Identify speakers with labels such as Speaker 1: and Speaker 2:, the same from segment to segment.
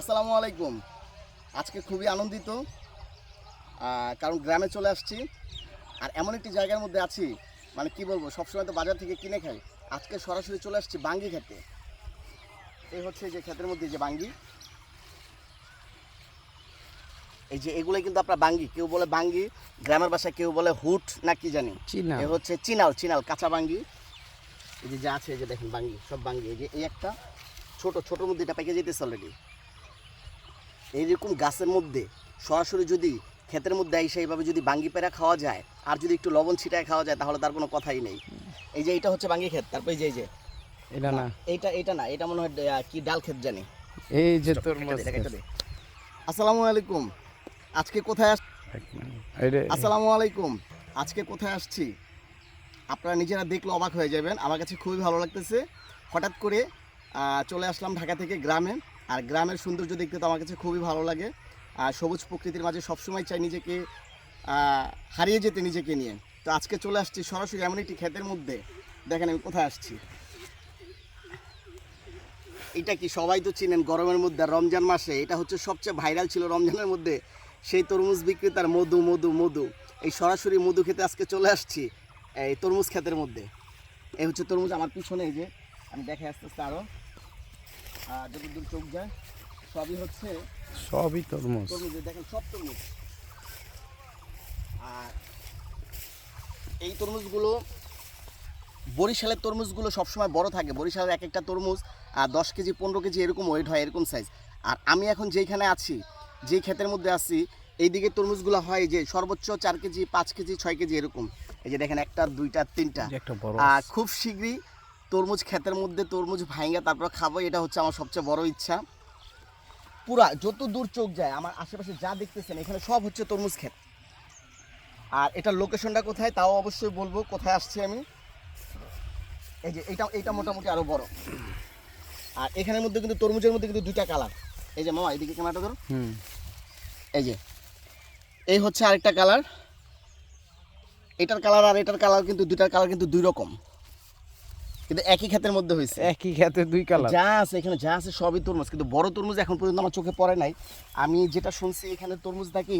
Speaker 1: আসসালামু আলাইকুম। আজকে খুবই আনন্দিত কারণ গ্রামে চলে আসছি। আর এমন একটি জায়গার মধ্যে আছি মানে কি বলব সবসময় তো বাজার থেকে কিনে খাই। আজকে সরাসরি চলে আসছি বাঙ্গি খেতে। এই হচ্ছে যে ক্ষেতের মধ্যে যে বাঙ্গি। এই যে এগুলো কিন্তু আপনার বাঙ্গি কেউ বলে বাঙ্গি গ্রামের ভাষায় কেউ বলে হুট না কি জানি। এ হচ্ছে চিনাল চিনাল কাঁচা বাঙ্গি। এই যে যা আছে এই যে দেখেন বাঙ্গি সব বাঙ্গি। এই যে এই একটা ছোট ছোটোর মধ্যে এটা পেকে যেতেছে অলরেডি এইরকম গাছের মধ্যে সরাসরি যদি ক্ষেতের মধ্যে এসে এইভাবে যদি বাঙ্গি পেরা খাওয়া যায় আর যদি একটু লবণ ছিটায় খাওয়া যায় তাহলে তার কোনো কথাই নেই। এই যে এটা হচ্ছে বাঙ্গি ক্ষেত তারপর এই যে যে।
Speaker 2: এটা না।
Speaker 1: এইটা এইটা না এটা মনে হয় কি ডাল ক্ষেত জানি।
Speaker 2: এই যে তোর
Speaker 1: এটা এটা। আসসালামু আলাইকুম। আজকে কোথায় আস আসসালামু আলাইকুম। আজকে কোথায় আসছি? আপনারা নিজেরা দেখলে অবাক হয়ে যাবেন। আমার কাছে খুবই ভালো লাগতেছে। হঠাৎ করে চলে আসলাম ঢাকা থেকে গ্রামে। আর গ্রামের সৌন্দর্য দেখতে তো আমার কাছে খুবই ভালো লাগে। আর সবুজ প্রকৃতির মাঝে সবসময় চাই নিজেকে হারিয়ে যেতে নিজেকে নিয়ে। তো আজকে চলে আসছি সরাসরি এমন একটি ক্ষেতের মধ্যে। দেখেন আমি কোথায় আসছি। এটা কি সবাই তো চিনেন গরমের মধ্যে রমজান মাসে এটা হচ্ছে সবচেয়ে ভাইরাল ছিল রমজানের মধ্যে। সেই তরমুজ বিক্রেতার মধু মধু মধু। এই সরাসরি মধু খেতে আজকে চলে আসছি, এই তরমুজ ক্ষেতের মধ্যে। এই হচ্ছে তরমুজ আমার পিছনে, এই যে। আমি দেখে আস্তে আস্তে আরও যত চোখ যায় সবই হচ্ছে
Speaker 2: সবই তরমুজ।
Speaker 1: তরমুজ। এই দেখেন সব তরমুজ। আর এই তরমুজগুলো বরিশালের তরমুজগুলো সবসময় বড় থাকে। বরিশালের এক একটা তরমুজ আর দশ কেজি পনেরো কেজি এরকম ওয়েট হয় এরকম সাইজ আর আমি এখন যেইখানে আছি যেই ক্ষেতের মধ্যে আছি এইদিকে তরমুজগুলো হয় যে সর্বোচ্চ চার কেজি পাঁচ কেজি ছয় কেজি এরকম। এই যে দেখেন একটা দুইটা তিনটা। আর খুব শীঘ্রই তরমুজ ক্ষেতের মধ্যে তরমুজ ভাঙা তারপর খাব এটা হচ্ছে আমার সবচেয়ে বড় ইচ্ছা। পুরা যত দূর চোখ যায় আমার আশেপাশে যা দেখতেছেন এখানে সব হচ্ছে তরমুজ ক্ষেত। আর এটার লোকেশনটা কোথায় তাও অবশ্যই বলব কোথায় আসছি আমি? এই যে এটা এটা মোটামুটি আরও বড়। আর এখানের মধ্যে কিন্তু তরমুজের মধ্যে কিন্তু দুইটা কালার এই যে মামা এদিকে ক্যামেরাটা ধরো। এই যে এই হচ্ছে আরেকটা কালার এটার কালার আর এটার কালার কিন্তু দুইটার কালার কিন্তু দুই রকম। কিন্তু একই ক্ষেতের মধ্যে হয়েছে
Speaker 2: একই খেতে দুই কালার।
Speaker 1: যা আছে এখানে যা আছে সবই তরমুজ কিন্তু বড় তরমুজ এখন পর্যন্ত আমার চোখে পড়ে নাই। আমি যেটা শুনছি এখানে তরমুজ নাকি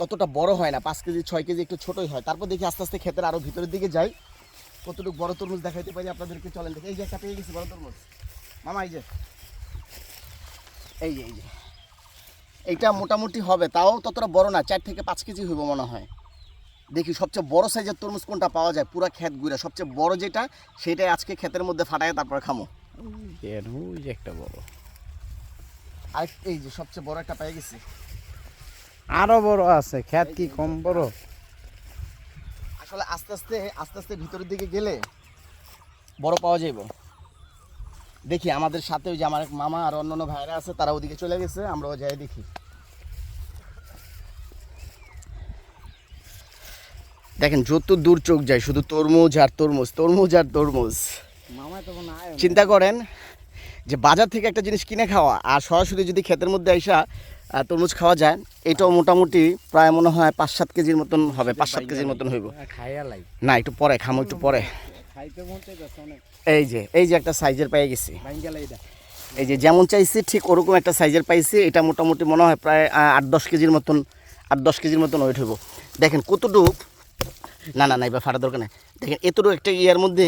Speaker 1: ততটা বড় হয় না পাঁচ কেজি ছয় কেজি একটু ছোটই হয়। তারপর দেখি আস্তে আস্তে ক্ষেতের আরও ভিতরের দিকে যাই। কতটুকু বড় তরমুজ দেখাইতে পারি আপনাদেরকে? চলেন দেখি। এই যে একটা পেয়ে গেছি বড় তরমুজ। মামা এই যে। এই যে এই যে। এইটা মোটামুটি হবে তাও ততটা বড় না চার থেকে পাঁচ কেজি হইব মনে হয়। দেখি সবচেয়ে বড় সাইজের তরমুজ কোনটা পাওয়া যায়? পুরা ক্ষেত ঘুরে। সবচেয়ে বড় যেটা সেটাই আজকে ক্ষেতের মধ্যে ফাটায় তারপর খামো।
Speaker 2: একটা বড়।
Speaker 1: আর এই যে সবচেয়ে বড় একটা পেয়ে গেছি।
Speaker 2: আরও বড় আছে খেত কি কম বড়?
Speaker 1: আসলে আস্তে আস্তে আস্তে আস্তে ভিতরের দিকে গেলে বড় পাওয়া যাইব। দেখি আমাদের সাথে ওই যে আমার এক মামা আর অন্যান্য ভাইরা আছে তারা ওদিকে চলে গেছে আমরাও যাই দেখি। দেখেন যত দূর চোখ যায় শুধু তরমুজ আর তরমুজ তরমুজ আর তরমুজ।
Speaker 2: হয়
Speaker 1: চিন্তা করেন যে বাজার থেকে একটা জিনিস কিনে খাওয়া আর সরাসরি যদি ক্ষেতের মধ্যে আইসা তরমুজ খাওয়া যায় এটাও মোটামুটি প্রায় মনে হয় পাঁচ সাত কেজির মতন হবে পাঁচ সাত কেজির মতন হইব। না একটু পরে খামো একটু পরে। এই যে এই যে একটা সাইজের পেয়ে গেছি। এই যে যেমন চাইছি ঠিক ওরকম একটা সাইজের পাইছি এটা মোটামুটি মনে হয় প্রায় আট দশ কেজির মতন আট দশ কেজির মতন ওয়েট হইব। দেখেন কতটুক না না না এবার ফাটা দরকার নেই। দেখেন এতটুকু একটা ইয়ার মধ্যে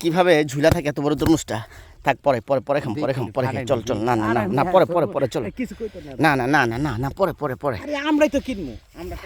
Speaker 1: কীভাবে ঝুলা থাকে এত বড় তরমুজটা? থাক পরে পরে পরে খাম পরে খাম পরে খাম চল চল না না না না পরে পরে পরে চল।
Speaker 2: না।
Speaker 1: না না না না না পরে পরে পরে।
Speaker 2: আমরাই তো কিনবো। আমরা